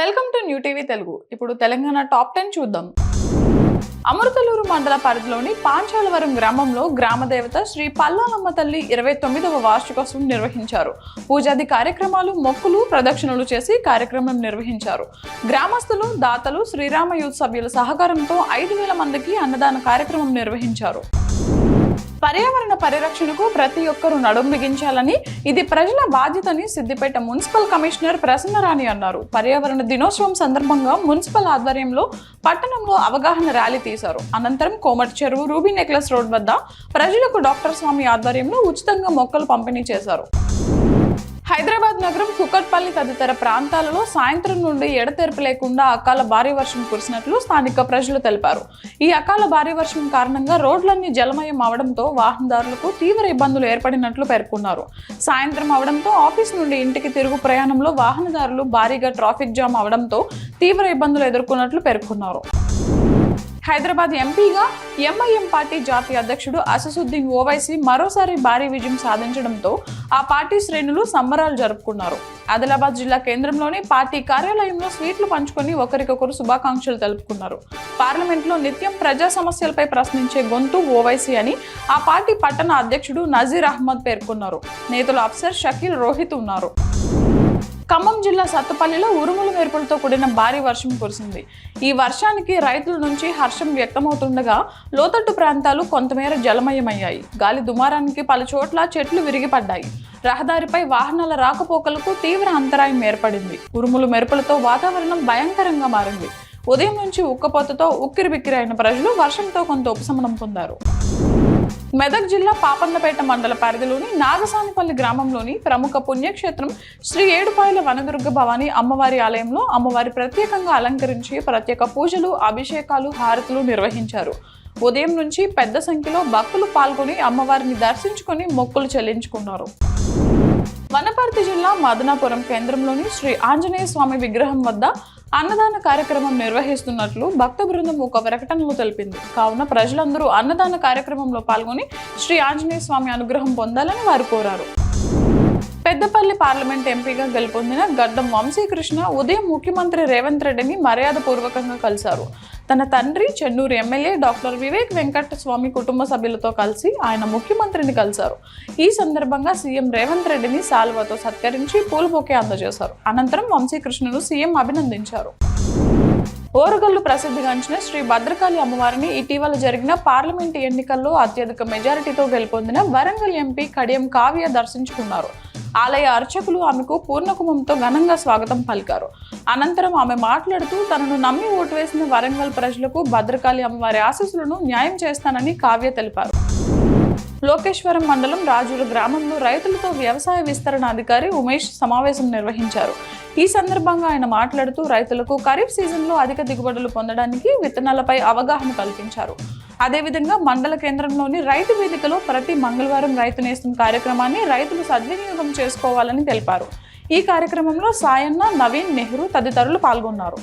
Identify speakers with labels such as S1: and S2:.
S1: Welcome to new TV Telugu. ఇప్పుడు Telangana top ten చూద్దాం. అమృతలూరు మండల పరిధిలోని పాంచాలవరం గ్రామంలో గ్రామదేవత శ్రీ పల్లాలమ్మ తల్లి ఇరవై తొమ్మిదవ వార్షికోత్సవం నిర్వహించారు. పూజాది కార్యక్రమాలు మొక్కులు ప్రదక్షిణలు చేసి కార్యక్రమం నిర్వహించారు. గ్రామస్తులు దాతలు శ్రీరామ యూత్ సభ్యుల సహకారంతో ఐదు వేల మందికి అన్నదాన కార్యక్రమం నిర్వహించారు. పర్యావరణ పరిరక్షణకు ప్రతి ఒక్కరూ నడుం బిగించాలని ఇది ప్రజల బాధ్యతని సిద్దిపేట మున్సిపల్ కమిషనర్ ప్రసన్నరాణి అన్నారు. పర్యావరణ దినోత్సవం సందర్భంగా మున్సిపల్ ఆధ్వర్యంలో పట్టణంలో అవగాహన ర్యాలీ తీశారు. అనంతరం కోమటి చెరువు రూబీ నెక్లెస్ రోడ్ వద్ద ప్రజలకు డాక్టర్ స్వామి ఆధ్వర్యంలో ఉచితంగా మొక్కలు పంపిణీ చేశారు. హైదరాబాద్ నగరం కుకట్పల్లి తదితర ప్రాంతాలలో సాయంత్రం నుండి ఎడతెరపు లేకుండా అకాల భారీ వర్షం కురిసినట్లు స్థానిక ప్రజలు తెలిపారు. ఈ అకాల భారీ వర్షం కారణంగా రోడ్లన్నీ జలమయం అవడంతో వాహనదారులకు తీవ్ర ఇబ్బందులు ఏర్పడినట్లు పేర్కొన్నారు. సాయంత్రం అవడంతో ఆఫీస్ నుండి ఇంటికి తిరుగు ప్రయాణంలో వాహనదారులు భారీగా ట్రాఫిక్ జామ్ అవడంతో తీవ్ర ఇబ్బందులు ఎదుర్కొన్నట్లు పేర్కొన్నారు. హైదరాబాద్ ఎంపీగా ఎంఐఎం పార్టీ జాతీయ అధ్యక్షుడు అససుద్దీన్ ఓవైసీ మరోసారి భారీ విజయం సాధించడంతో ఆ పార్టీ శ్రేణులు సంబరాలు జరుపుకున్నారు. ఆదిలాబాద్ జిల్లా కేంద్రంలోని పార్టీ కార్యాలయంలో స్వీట్లు పంచుకొని ఒకరికొకరు శుభాకాంక్షలు తెలుపుకున్నారు. పార్లమెంట్లో నిత్యం ప్రజా సమస్యలపై ప్రశ్నించే గొంతు ఓవైసీ అని ఆ పార్టీ పట్టణ అధ్యక్షుడు నజీర్ అహ్మద్ పేర్కొన్నారు. నేతలు అఫ్సర్ షకీల్ రోహిత్ ఉన్నారు. ఖమ్మం జిల్లా సత్తపల్లిలో ఉరుములు మెరుపులతో కూడిన భారీ వర్షం కురిసింది. ఈ వర్షానికి రైతుల నుంచి హర్షం వ్యక్తమవుతుండగా లోతట్టు ప్రాంతాలు కొంతమేర జలమయమయ్యాయి. గాలి దుమారానికి పలు చోట్ల చెట్లు విరిగిపడ్డాయి. రహదారిపై వాహనాల రాకపోకలకు తీవ్ర అంతరాయం ఏర్పడింది. ఉరుములు మెరుపులతో వాతావరణం భయంకరంగా మారింది. ఉదయం నుంచి ఉక్కపోతతో ఉక్కిరిబిక్కిరైన అయిన ప్రజలు వర్షంతో కొంత ఉపశమనం పొందారు. మెదక్ జిల్లా పాపన్నపేట మండల పరిధిలోని నాగసానిపల్లి గ్రామంలోని ప్రముఖ పుణ్యక్షేత్రం శ్రీ ఏడుపాయల వనదుర్గ భవాని అమ్మవారి ఆలయంలో అమ్మవారి ప్రత్యేకంగా అలంకరించి ప్రత్యేక పూజలు అభిషేకాలు హారతులు నిర్వహించారు. ఉదయం నుంచి పెద్ద సంఖ్యలో భక్తులు పాల్గొని అమ్మవారిని దర్శించుకొని మొక్కులు చెల్లించుకున్నారు. వనపర్తి జిల్లా మదనాపురం కేంద్రంలోని శ్రీ ఆంజనేయ స్వామి విగ్రహం వద్ద అన్నదాన కార్యక్రమం నిర్వహిస్తున్నట్లు భక్త బృందం ఒక ప్రకటనలో తెలిపింది. కావున ప్రజలందరూ అన్నదాన కార్యక్రమంలో పాల్గొని శ్రీ ఆంజనేయ స్వామి అనుగ్రహం పొందాలని వారు కోరారు. పెద్దపల్లి పార్లమెంట్ ఎంపీగా గెలుపొందిన గడ్డం వంశీకృష్ణ ఉదయం ముఖ్యమంత్రి రేవంత్ రెడ్డిని మర్యాదపూర్వకంగా కలిశారు. తన తండ్రి చెన్నూరు ఎమ్మెల్యే డాక్టర్ వివేక్ వెంకట స్వామి కుటుంబ సభ్యులతో కలిసి ఆయన ముఖ్యమంత్రిని కలిశారు. ఈ సందర్భంగా సీఎం రేవంత్ రెడ్డిని సాల్వాతో సత్కరించి పూల బొకే అందజేశారు. అనంతరం వంశీకృష్ణను సీఎం అభినందించారు. ఓరుగల్లు ప్రసిద్ధిగాంచిన శ్రీ భద్రకాళి అమ్మవారిని ఇటీవల జరిగిన పార్లమెంటు ఎన్నికల్లో అత్యధిక మెజారిటీతో గెలుపొందిన వరంగల్ ఎంపీ కడియం కావ్య దర్శించుకున్నారు. ఆలయ అర్చకులు ఆమెకు పూర్ణకుమంతో ఘనంగా స్వాగతం పలికారు. అనంతరం ఆమె మాట్లాడుతూ తనను నమ్మి ఓటు వేసిన వరంగల్ ప్రజలకు భద్రకాళి అమ్మవారి ఆశీస్సులను న్యాయం చేస్తానని కావ్య తెలిపారు. లోకేశ్వరం మండలం రాజుల గ్రామంలో రైతులతో వ్యవసాయ విస్తరణ అధికారి ఉమేష్ సమావేశం నిర్వహించారు. ఈ సందర్భంగా ఆయన మాట్లాడుతూ రైతులకు ఖరీఫ్ సీజన్లో అధిక దిగుబడులు పొందడానికి విత్తనాలపై అవగాహన కల్పించారు. అదేవిధంగా మండల కేంద్రంలోని రైతు వేదికలో ప్రతి మంగళవారం రైతు నేస్తం కార్యక్రమాన్ని రైతులు సద్వినియోగం చేసుకోవాలని తెలిపారు. ఈ కార్యక్రమంలో సాయన్న నవీన్ నెహ్రూ తదితరులు పాల్గొన్నారు.